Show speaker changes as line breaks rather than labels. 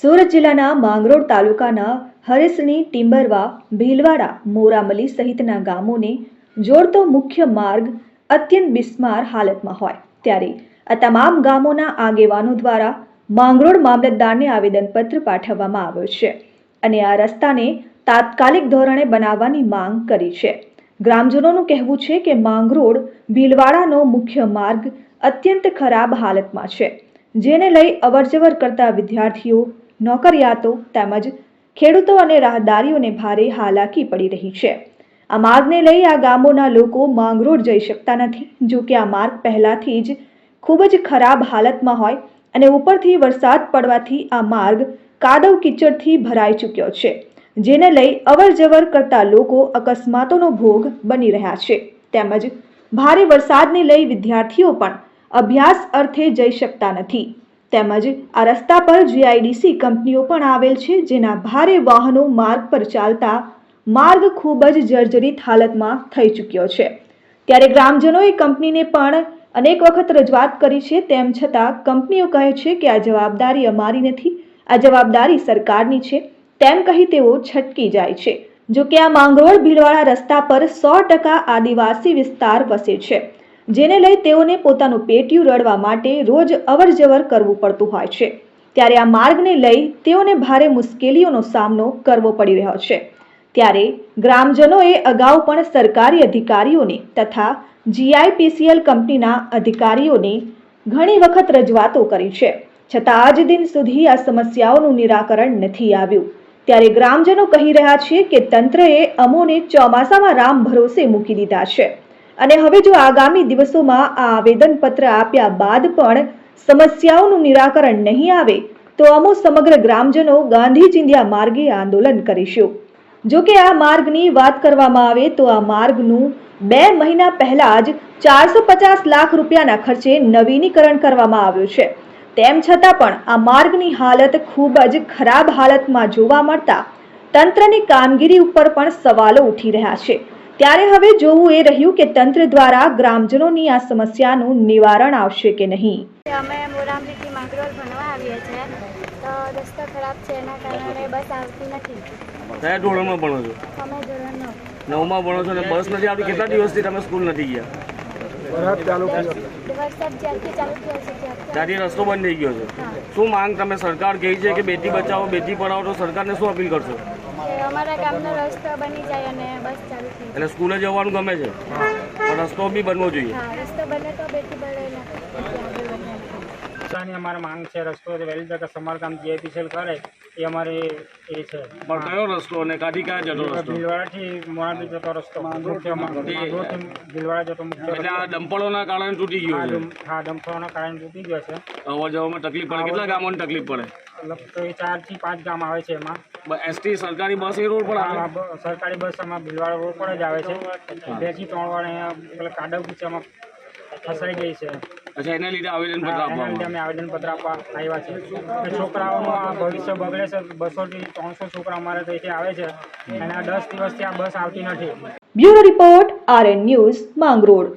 સુરત જિલ્લાના માંગરોળ તાલુકાના હરેસની ટિમ્બરવા ભીલવાડા, મોરામલી સહિતના ગામોને જોડતો મુખ્ય માર્ગ અત્યંત બિસ્માર હાલતમાં હોય. ત્યારે આ તમામ ગામોના આગેવાનો દ્વારા માંગરોળ મામલતદારને આવેદનપત્ર પાઠવવામાં આવ્યો છે અને આ રસ્તાને તાત્કાલિક ધોરણે બનાવવાની માંગ કરી છે. ગ્રામજનોનું કહેવું છે કે માંગરોળ ભીલવાડાનો મુખ્ય માર્ગ અત્યંત ખરાબ હાલતમાં છે, જેને લઈ અવરજવર કરતા વિદ્યાર્થીઓ નોકરિયાતો તેમજ ખેડૂતો અને રાહદારીઓને ભારે હાલાકી પડી રહી છે. આ માર્ગને લઈ આ ગામોના લોકો માંગરોળ જઈ શકતા નથી. જો કે આ માર્ગ પહેલાથી જ ખૂબ જ ખરાબ હાલતમાં હોય અને ઉપરથી વરસાદ પડવાથી આ માર્ગ કાદવ કીચડથી ભરાઈ ચૂક્યો છે, જેને લઈ અવરજવર કરતા લોકો અકસ્માતોનો ભોગ બની રહ્યા છે. તેમજ ભારે વરસાદને લઈ વિદ્યાર્થીઓ પણ અભ્યાસ અર્થે જઈ શકતા નથી. તેમજ આ રસ્તા પર જીઆઈડીસી કંપનીઓ પણ આવેલ છે, જેના ભારે વાહનો માર્ગ પર ચાલતા માર્ગ ખૂબ જ જર્જરિત હાલતમાં થઈ ચૂક્યો છે. ત્યારે ગ્રામજનોએ કંપનીને પણ અનેક વખત રજૂઆત કરી છે, તેમ છતાં કંપનીઓ કહે છે કે આ જવાબદારી અમારી નથી, આ જવાબદારી સરકારની છે, તેમ કહી તેઓ છટકી જાય છે. જો કે આ માંગરોળ ભીડવાળા રસ્તા પર સો ટકા આદિવાસી વિસ્તાર વસે છે. જેને લઈ તેઓને પોતાનું પેટિયું રડવા માટે રોજ અવરજવર કરવું પડતું હોય છે. ત્યારે આ માર્ગને લઈ તેઓને ભારે મુશ્કેલીઓનો સામનો કરવો પડી રહ્યો છે. ત્યારે ગ્રામજનોએ અગાઉ પણ સરકારી અધિકારીઓને તથા જીઆઈપીસીએલ કંપનીના અધિકારીઓને ઘણી વખત રજૂઆતો કરી છે. છતાં આજ દિન સુધી આ સમસ્યાઓનું નિરાકરણ નથી આવ્યું. ત્યારે ગ્રામજનો કહી રહ્યા છે કે તંત્રએ અમોને ચોમાસામાં રામ ભરોસે મૂકી દીધા છે. અને હવે જો આગામી દિવસોમાં આ આવેદનપત્ર આપ્યા બાદ પણ સમસ્યાઓનું નિરાકરણ નહીં આવે, તો અમો સમગ્ર ગ્રામજનો ગાંધી ચિંધ્યા માર્ગે આંદોલન કરીશું. જો કે આ માર્ગની વાત કરવામાં આવે, તો આ માર્ગનું બે મહિના પહેલા જ ચારસો પચાસ લાખ રૂપિયાના ખર્ચે નવીનીકરણ કરવામાં આવ્યું છે. તેમ છતાં પણ આ માર્ગની હાલત ખૂબ જ ખરાબ હાલતમાં જોવા મળતા તંત્રની કામગીરી ઉપર પણ સવાલો ઉઠી રહ્યા છે. ત્યારે હવે જોવું એ રહ્યું કે તંત્ર દ્વારા ગ્રામજનોની આ સમસ્યાનું નિવારણ આવશે કે નહીં.
અમે મોરામલીથી માંગરોળ ભણવા આવીએ છીએ. તો રસ્તો ખરાબ છે એના કારણે બસ આવતી નથી.
કયા ધોરણમાં ભણો છો?
અમે ધોરણ
નવમાં ભણો છો અને બસ નથી આવતી? કેટલા દિવસથી તમે સ્કૂલ નથી ગયા? ત્યાંથી રસ્તો બંધ થઈ ગયો છે. શું માંગ તમે સરકાર કહી છે કે બેટી બચાવો બેટી પઢાવો? તો સરકારને શું અપીલ કરશો?
અમારા ગામનો રસ્તો બની જાય અને બસ ચાલુ થઈ
એટલે સ્કૂલે જવાનું ગમે છે? પણ રસ્તો બી બનવો જોઈએ.
હા રસ્તો બને તો બેટી બળે
રસ્તાની અમારે માંગ છે રસ્તો વહેલી તકે સમારકામ જીઆઈપીસીએલ કરે એ અમારે એ છે.
પણ કયો રસ્તો અને કાઢી ક્યાં જતો રસ્તો?
ભીલવાડાથી મોરાબી જતો રસ્તો. ભીલવાડા જતો મુખ્ય
એટલે આ કારણે તૂટી ગયો
હા
છે.
હા ડમ્ફરોના કારણે તૂટી ગયો છે.
અવર જવામાં તકલીફ પડે. કેટલા ગામોને તકલીફ પડે?
એ ચારથી પાંચ ગામ આવે છે એમાં.
એસટી સરકારી બસ એ રોડ પર આવે?
સરકારી બસ આમાં ભીલવાડા રોડ પર જ આવે છે. બેથી ત્રણ વાર અહીંયા પેલા કાદવ કીચામાં ફસાઈ ગઈ છે.
અચ્છા એના લીધે
આવેદન પત્ર
આપવા
લીધે અમે આવેદનપત્ર આપવા આવ્યા છે. કે છોકરાઓનું આ ભવિષ્ય બગડે છે. બસોથી ત્રણસો છોકરા અમારે ત્યાંથી આવે છે. અને આ દસ દિવસથી આ બસ આવતી નથી.
Bureau report RN news Mangrol.